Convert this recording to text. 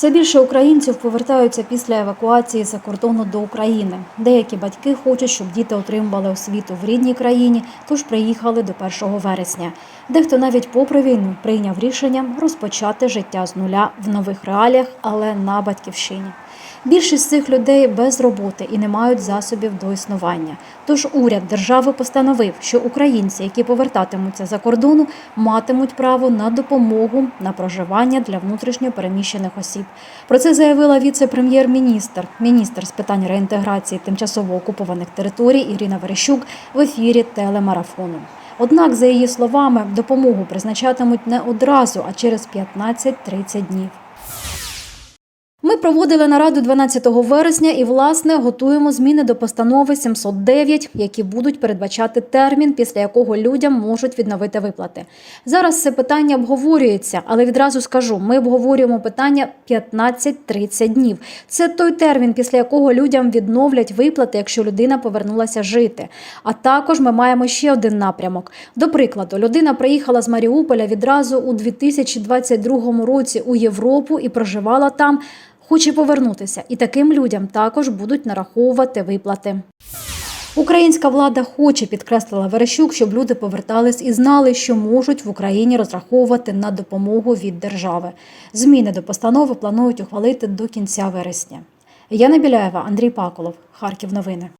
Все більше українців повертаються після евакуації за кордону до України. Деякі батьки хочуть, щоб діти отримували освіту в рідній країні, тож приїхали до 1 вересня. Дехто навіть попри війну прийняв рішення розпочати життя з нуля в нових реаліях, але на батьківщині. Більшість цих людей без роботи і не мають засобів до існування. Тож уряд держави постановив, що українці, які повертатимуться за кордону, матимуть право на допомогу на проживання для внутрішньо переміщених осіб. Про це заявила віце-прем'єр-міністр, міністр з питань реінтеграції тимчасово окупованих територій Ірина Верещук в ефірі телемарафону. Однак, за її словами, допомогу призначатимуть не одразу, а через 15-30 днів. Проводили нараду 12 вересня і, власне, готуємо зміни до постанови 709, які будуть передбачати термін, після якого людям можуть відновити виплати. Зараз це питання обговорюється, але відразу скажу: ми обговорюємо питання 15-30 днів. Це той термін, після якого людям відновлять виплати, якщо людина повернулася жити. А також ми маємо ще один напрямок. До прикладу, людина приїхала з Маріуполя відразу у 2022 році у Європу і проживала там хоче повернутися, і таким людям також будуть нараховувати виплати. Українська влада хоче підкреслила Верещук, щоб люди повертались і знали, що можуть в Україні розраховувати на допомогу від держави. Зміни до постанови планують ухвалити до кінця вересня. Яна Біляєва, Андрій Паколов, Харків. Новини.